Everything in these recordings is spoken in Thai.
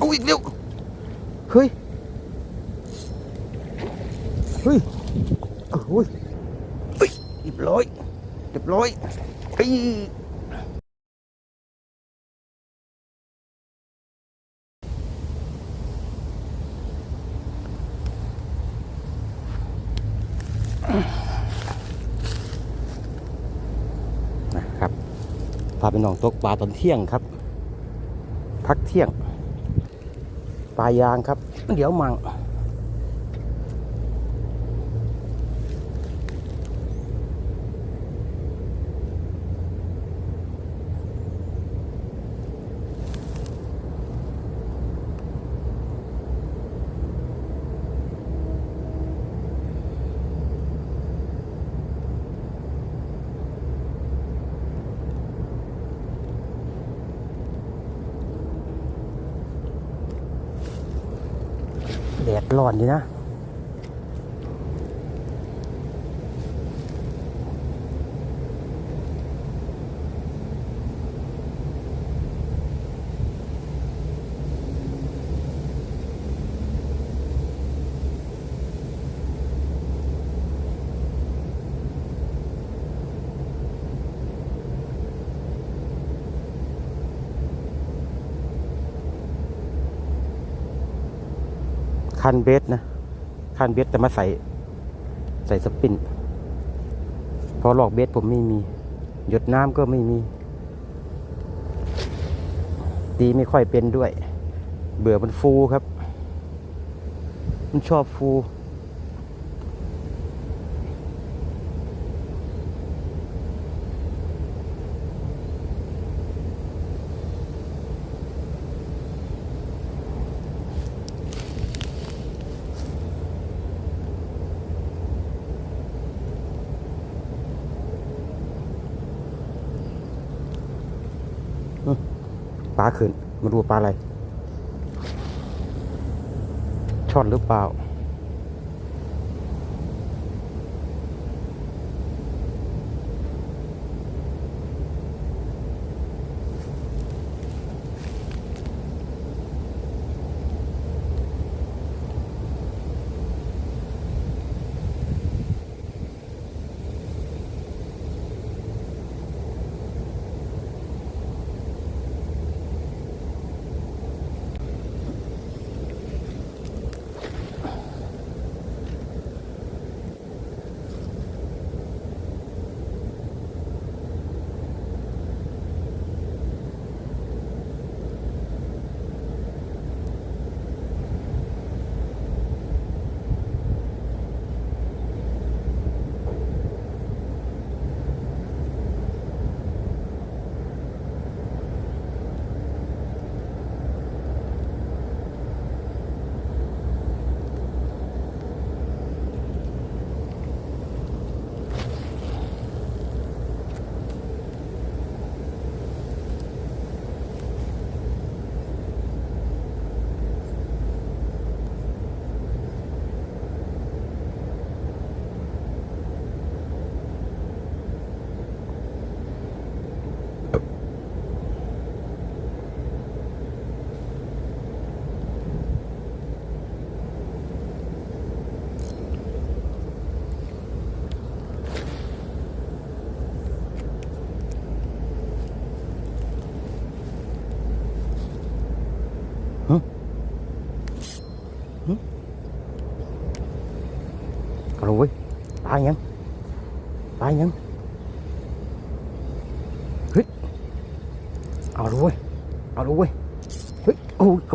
เอาอีกเร็วเฮ้ยเฮ้ยโอ้ยเฮ้ยเรียบร้อยเรียบร้อยเฮ้ยนะครับพาไปน้องตกปลาตอนเที่ยงครับ พักเที่ยง ปลายางครับ เดี๋ยวมัง หลอนดีนะ คันเบสนะคันเบสแต่มาใส่ใส่สปินเพอหลอกเบสผมไม่มี หยดน้ำก็ไม่มี ตีไม่ค่อยเป็นด้วย เบื่อมันฟูครับ มันชอบฟู ปลาขึ้น มาดูปลาอะไรช่อนหรือเปล่า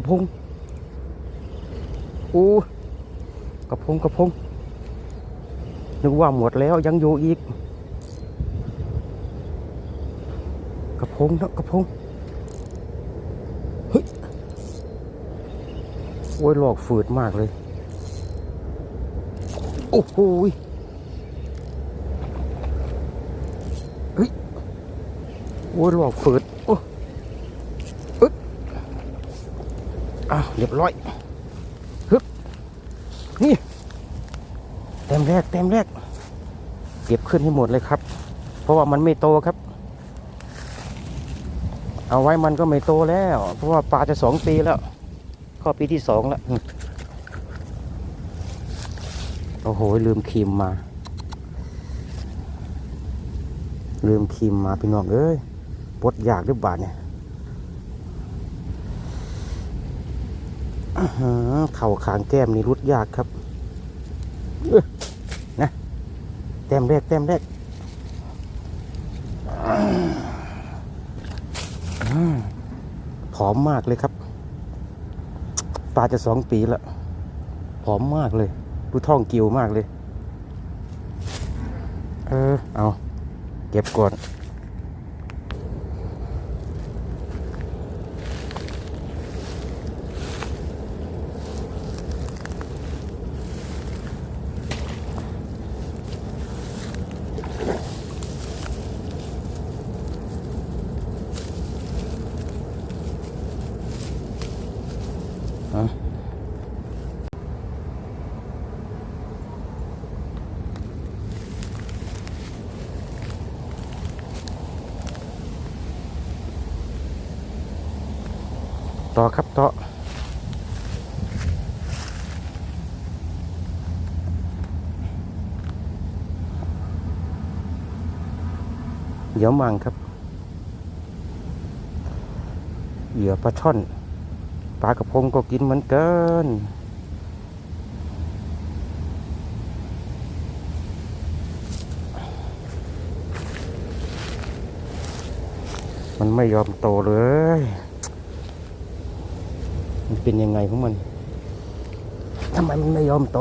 พงโอ้กระพงกระพงนึกว่าหมดแล้วยังอยู่อีก กระพงนะกระพงเฮ้ยโอ้ยหลอกฝืดมากเลยโอ้โหยเฮ้ยโอ้ยหลอกฝืดอ้าวเรียบร้อยฮึบนี่เต็มแรกเต็มแรก เก็บขึ้นให้หมดเลยครับ เพราะว่ามันไม่โตครับ เอาไว้มันก็ไม่โตแล้ว เพราะว่าปลาจะสองปีแล้วเข้าปีที่สองแล้ว โอ้โห ลืมครีมมา ลืมครีมมาพี่น้องเอ้ยปวดอยากหรือบาดเนี่ยอื้อหือ เข่าขางแก้มนี่รุดยากครับนะแต้มแรกแต้มแรกผอมมากเลยครับปลาจะสองปีละผอมมากเลย ดูท้องกิวมากเลย เออ เอา เก็บก่อน เหยื่อมังครับ เหยื่อปลาช่อน ปลากระพงก็กินเหมือนกันมันไม่ยอมโตเลย มันเป็นยังไงของมัน ทำไมมันไม่ยอมโต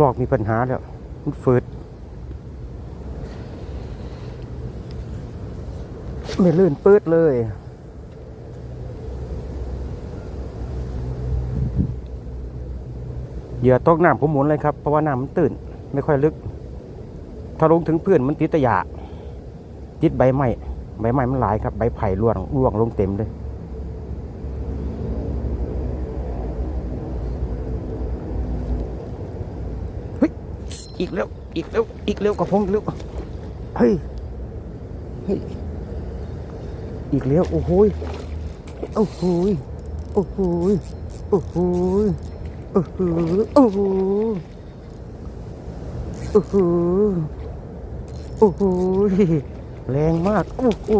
ลอกมีปัญหาแล้ว มันฝืดไม่ลื่นปืดเลย เหยื่อตกน้ำผมหมุนเลยครับ เพราะว่าน้ำมันตื้นไม่ค่อยลึก ถ้าลงถึงเพื่อนมันติดตะหยาติดใบไม้ใบไม้มันหลายครับ ใบไผ่ร่วงร่วงลงเต็มเลย อีกแล้ว อีกแล้ว อีกแล้วกระพงอีกแล้วเฮ้ยเฮ้ยอีกแล้วโอ้โหยโอ้โหยโอ้โหยโอ้โหยโอ้โหโอ้โหโอ้โหโอ้โหแรงมากโอ้โห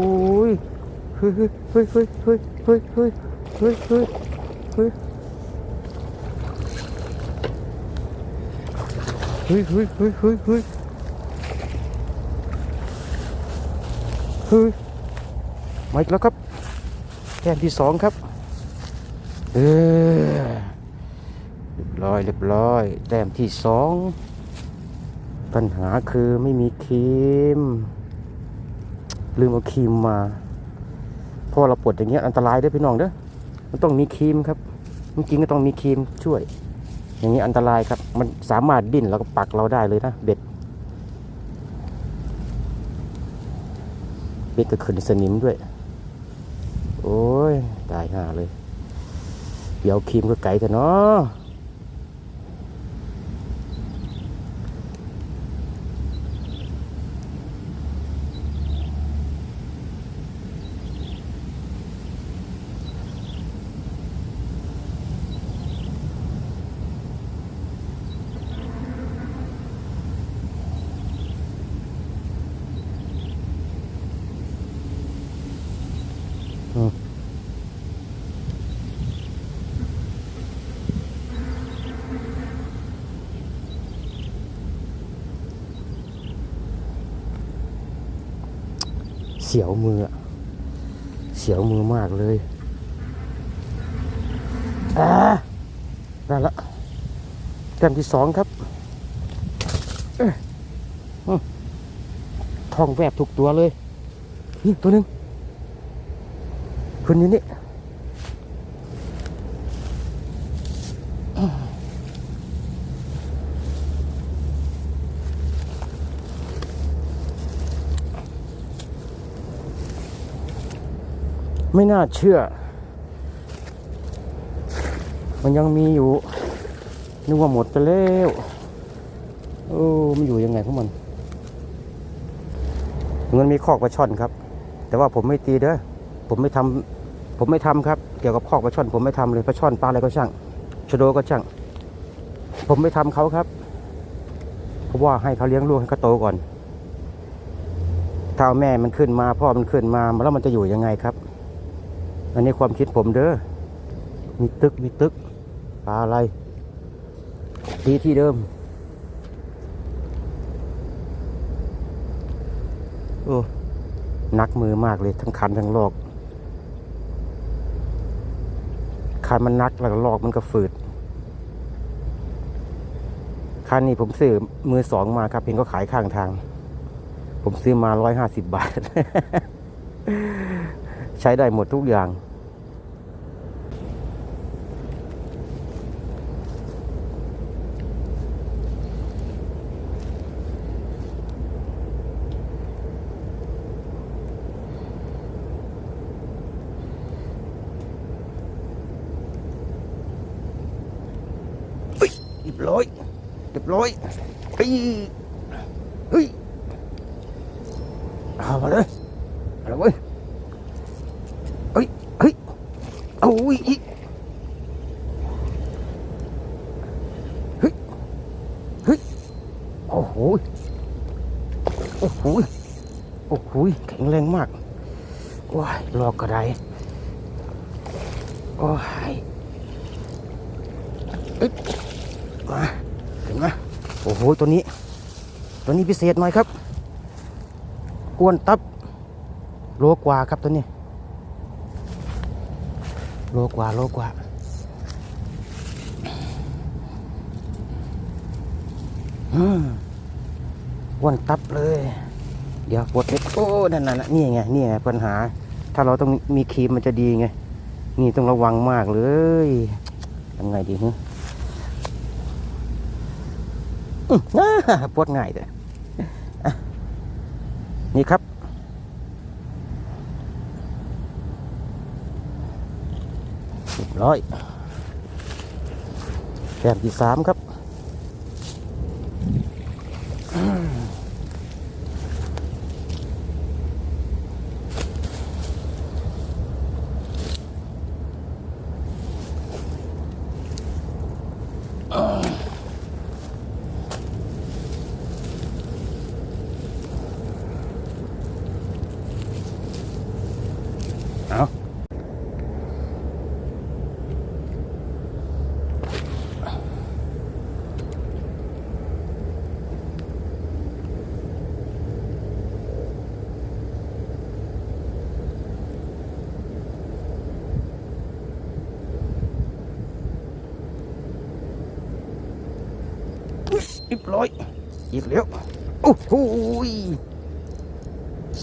เฮ้ยเฮ้ยเฮ้ยเฮ้ยเฮ้ยเฮ้ยเฮ้ยเฮ้ย ฮ้ยเฮ้ยเฮ้ยเฮ้ยเฮ้ยเฮ้ยมาอีกแล้วครับแต้มที่สองครับเออเรียบร้อยเรียบร้อย แต้มที่สองปัญหาคือไม่มีครีม ลืมเอาครีมมาพราะเราปวดอย่างเงี้ยอันตรายด้วยพี่น้องเด้อมันต้องมีครีมครับจริงก็ต้องมีครีมช่วย อย่างนี้อันตรายครับ มันสามารถดิ้นแล้วก็ปักเราได้เลยนะเบ็ด เบ็ดก็ขึ้นสนิมด้วย โอ้ย ตายห่าเลย เดี๋ยวครีมก็ไก่แต่เนาะ สียวมือ เสียวมือมากเลยอ่าได้ละแต้มที่สองครับทองแวบทุกตัวเลย นี่ตัวหนึ่งคนนี้นี่ ไม่น่าเชื่อ มันยังมีอยู่ นึกว่าหมดไปแล้วโอ้มันอยู่ยังไงของมันมันมีคอกปลาช่อนครับ แต่ว่าผมไม่ตีเด้อผมไม่ทำผมไม่ทำครับ เกี่ยวกับคอกปลาช่อน ผมไม่ทำเลยปลาช่อนปลาอะไรก็ช่างชโดก็ช่าง ผมไม่ทำเขาครับเพราะว่าให้เขาเลี้ยงลูกให้เขาโตก่อนถ้าเอาแม่มันขึ้นมาพ่อมันขึ้นมาแล้วมันจะอยู่ยังไงครับ อันนี้ความคิดผมเด้อ มีตึกมีตึกปลาอะไรตีที่เดิม โอ้นักมือมากเลยทั้งคันทั้งลอกคันมันนักแล้วลอกมันก็ฝืดคันนี้ผมซื้อมือสองมาครับเห็นก็ขายข้างทาง ผมซื้อมาร้อยห้าสิบบาท ใช้ได้หมดทุกอย่าง เรียบร้อย เรียบร้อยเฮ้ยเฮ้ยเอามาเลยเอาละเว้ยเฮ้ยเฮ้ยเอาอีกอีกเฮ้ยเฮ้ยโอ้โหโอ้โหโอ้โหแข็งแรงมากโอ้ยหลอกกระไดโอ้ยเอ้ย มาเห็นไหมโอ้โห ตัวนี้ ตัวนี้พิเศษหน่อยครับ กวนตับโลกว่าครับตัวนี้ โลกว่าโลกว่าอืมอ้วนตับเลย เดี๋ยวปวดเล็บโอ้นั่นน่ะนี่ไงนี่ไงปัญหา ถ้าเราต้องมีครีมมันจะดีไง นี่ต้องระวังมากเลยทำไงดีฮะ อื้ออ่า ปวดง่ายเลยนี่ครับเรียบร้อยแต้มที่สามครับ รียบร้อยหยิบแล้วโอ้โห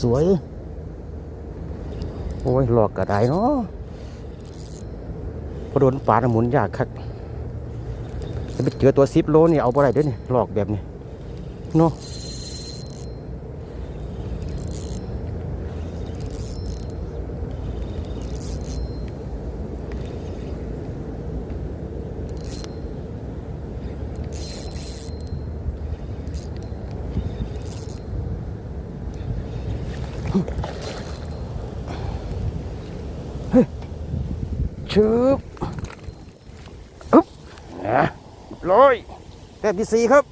สวย โอ้ยหลอกกระไดเนาะพอโดนปลาน่ะหมุนยากคักจะไปเจอตัวซิปโลนี่เอาบ่ได้เด้วยนี่หลอกแบบนี้เนาะ ชึบอึ๊บนะร้อยแต้มที่สี่ครับ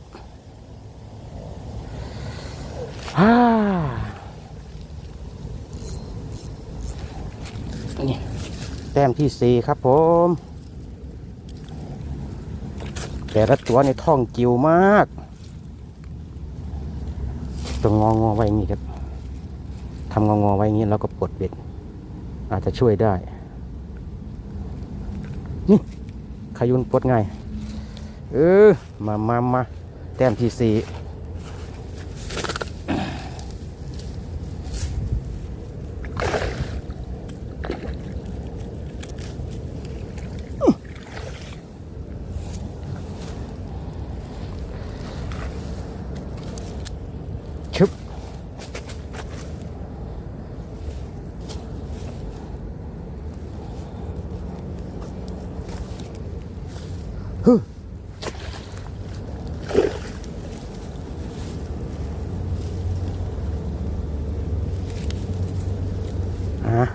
ฮ่านี่แต้มที่สี่ครับผม แต่ละตัวในท้องจิ๋วมากต้องงองอไว้อย่างนี้ครับทำงอๆไว้อย่างนี้แล้วก็ปลดเบ็ด อาจจะช่วยได้ นี่ขายุนปลดไงาย เออ มามามาแต้มที่สี่ชึบ อะ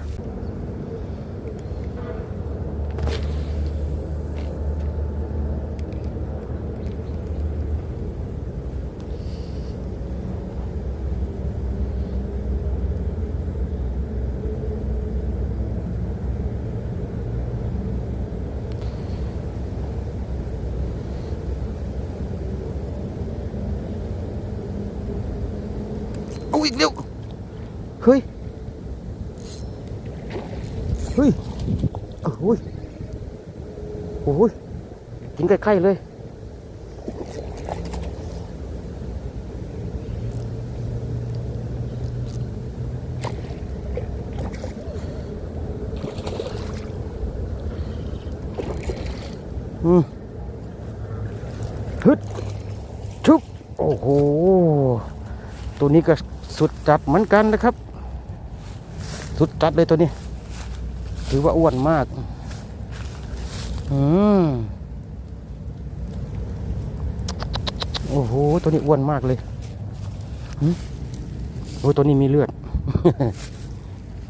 เอาอีกเร็วเฮ้ย เฮ้ยโอ้ย โอ้ยกินใกล้ๆเลยอืมฮึดชุบโอ้โห ตัวนี้ก็สุดจัดเหมือนกันนะครับ สุดจัดเลยตัวนี้ ถือว่าอ้วนมาก อืมโอ้โห ตัวนี้อ้วนมากเลยโอ้ตัวนี้มีเลือด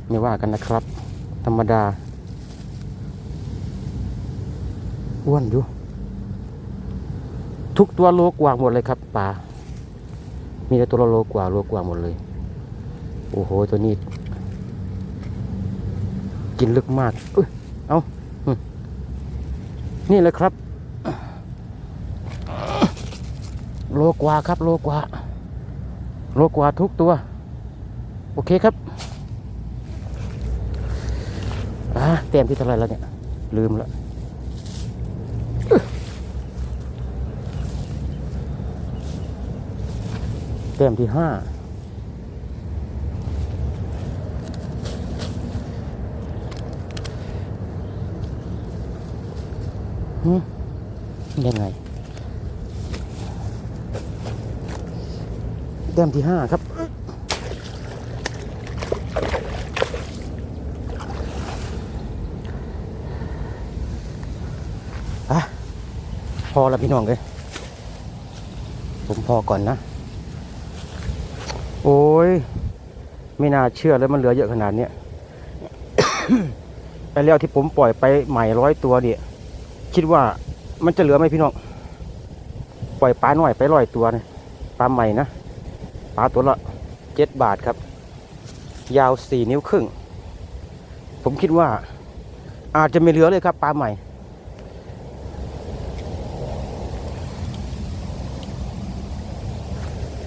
ไม่ว่ากันนะครับ ธรรมดา อ้วนอยู่ ทุกตัวโลกว่าหมดเลยครับปลามีแต่ตัวโลกว่าโลกว่าหมดเลย โอ้โห ตัวนี้ กินลึกมากเอ้ย นี่เลยครับ โลกว่าครับ โลกว่า โลกว่าทุกตัว โอเคครับอ่าเต็มที่เท่าไรแล้วเนี่ย ลืมแล้วเต็มที่ห้า ยังไง แต้มที่ห้าครับอะพอแล้วพี่น้องเลยผมพอก่อนนะ โอ้ย ไม่น่าเชื่อเลยมันเหลือเยอะขนาดเนี้ยไปแล้วที่ผมปล่อยไปใหม่ร้อยตัวเนี่ย คิดว่ามันจะเหลือไหมพี่น้องปล่อยปลาหน่อยไปร้อยตัวนะปลาใหม่นะปลาตัวละเจ็ดบาทครับ ยาวสี่นิ้วครึ่ง ผมคิดว่าอาจจะไม่เหลือเลยครับปลาใหม่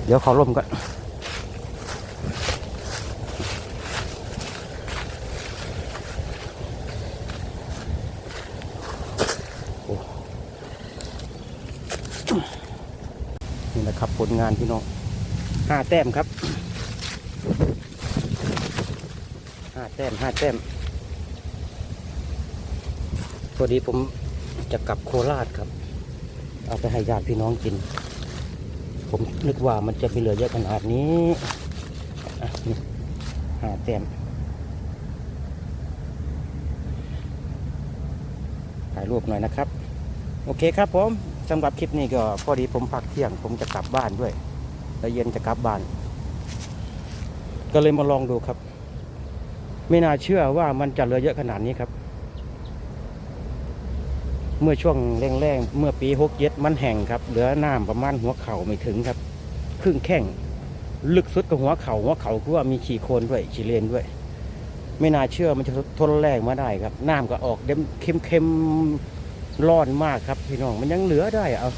เดี๋ยวขอลมก่อ นนี่แหละครับผลงานพี่น้องห้าแต้มครับห้าแต้มห้าแต้มพอดีผมจะกลับโคราชครับ เอาไปให้ญาติพี่น้องกิน ผมนึกว่ามันจะมีเหลือเยอะขนาดนี้ห้าแต้มถ่ายรูปหน่อยนะครับ โอเคครับผม สำหรับคลิปนี้ก็พอดีผมพักเที่ยง ผมจะกลับบ้านด้วย แล้วเย็นจะกลับบ้าน ก็เลยมาลองดูครับ ไม่น่าเชื่อว่ามันจะเหลือเยอะขนาดนี้ครับ เมื่อช่วงแรงๆ เมื่อปีหกเจ็ดมันแห้งครับ เหลือน้ำประมาณหัวเข่าไม่ถึงครับ ครึ่งแข้งลึกสุดกับหัวเข่าหัวเข่าคือว่ามีขีโคนด้วยขีเลนด้วย ไม่น่าเชื่อมันจะทนแรงมาได้ครับ น้ำก็ออกเด็มเค็มๆ ร้อนมากครับพี่น้องมันยังเหลือได้อะเอา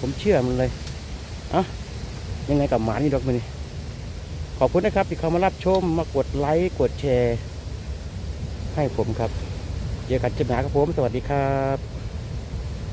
ผมเชื่อมันเลยอะยังไงกับหมานี่ดอกมันนี่ขอบคุณนะครับที่เข้ามารับชมมากดไลค์กดแชร์ ให้ผมครับเจอกันจะหาครับผม สวัสดีครับ